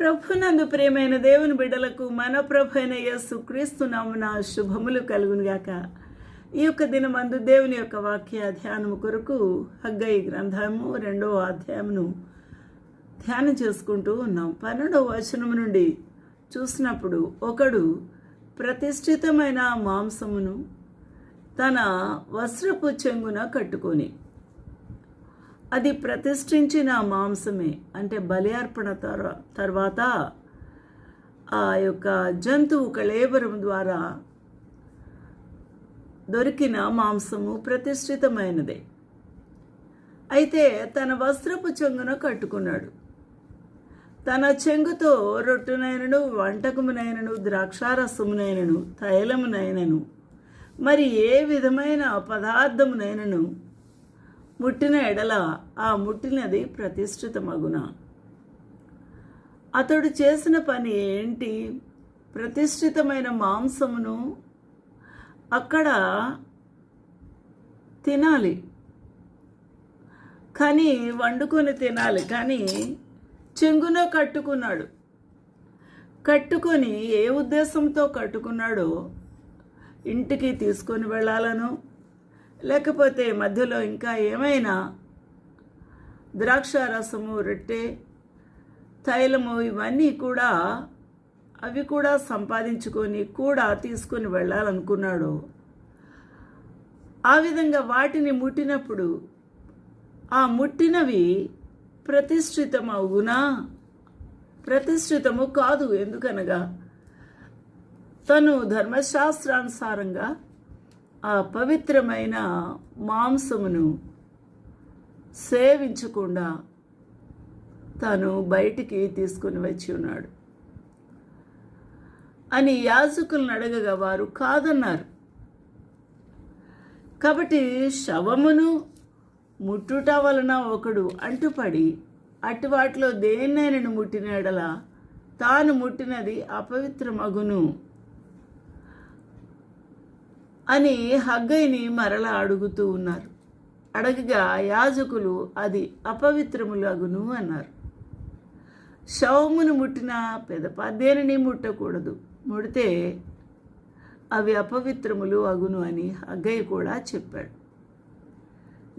ప్రభునందు ప్రియమైన దేవుని బిడ్డలకు మన ప్రభు అయిన క్రీస్తు నామున శుభములు కలుగునుగాక ఈ యొక్క దినమందు దేవుని యొక్క వాక్య ధ్యానము కొరకు హగ్గయి గ్రంథము రెండవ అధ్యాయమును ధ్యానం చేసుకుంటూ ఉన్నాం. పన్నెండవ వచనము నుండి చూసినప్పుడు ఒకడు ప్రతిష్ఠితమైన మాంసమును తన వస్త్రపు చెంగున కట్టుకొని అది ప్రతిష్ఠించిన మాంసమే. అంటే బలి అర్పణ తర్వాత ఆ యొక్క జంతువు కళేబరం ద్వారా దొరికిన మాంసము ప్రతిష్ఠితమైనదే. అయితే తన వస్త్రపు చెంగున కట్టుకున్నాడు. తన చెంగుతో రొట్టునైనను వంటకమునైనను ద్రాక్షారసమునైనను తైలమునైనను మరి ఏ విధమైన పదార్థమునైనను ముట్టిన ఎడల ఆ ముట్టినది ప్రతిష్ఠితమగున. అతడు చేసిన పని ఏంటి? ప్రతిష్ఠితమైన మాంసమును అక్కడ తినాలి. కానీ వండుకొని తినాలి. కానీ చెంగున కట్టుకున్నాడు. కట్టుకొని ఏ ఉద్దేశంతో కట్టుకున్నాడో ఇంటికి తీసుకొని వెళ్ళాలను. లేకపోతే మధ్యలో ఇంకా ఏమైనా ద్రాక్ష రసము రొట్టె తైలము ఇవన్నీ కూడా అవి కూడా సంపాదించుకొని కూడా తీసుకొని వెళ్ళాలనుకున్నాడు. ఆ విధంగా వాటిని ముట్టినప్పుడు ఆ ముట్టినవి ప్రతిష్ఠితమవునా ప్రతిష్ఠితము కాదు ఎందుకనగా తను ధర్మశాస్త్రానుసారంగా ఆ పవిత్రమైన మాంసమును సేవించకుండా తను బయటికి తీసుకుని వచ్చి ఉన్నాడు. అని యాజకులను అడగగా వారు కాదన్నారు. కాబట్టి శవమును ముట్టుట వలన ఒకడు అంటుపడి అటు వాటిలో దేన్నైనను ముట్టినడలా తాను ముట్టినది అపవిత్రమగును. అని హగ్గైని మరలా అడుగుతూ ఉన్నారు. అడగగా యాజకులు అది అపవిత్రములగును అన్నారు. శవమును ముట్టిన పెదపద్దేనిని ముట్టకూడదు. ముడితే అవి అపవిత్రములు అగును అని హగ్గయ్య కూడా చెప్పాడు.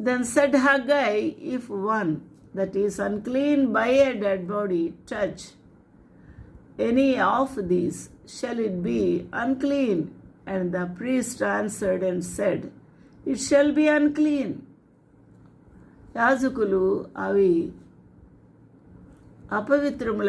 Then said Haggai if one that is unclean by a dead body touch any of these shall it be unclean And the priest answered and said, It shall be unclean. యాజకులు అవి అపవిత్రముల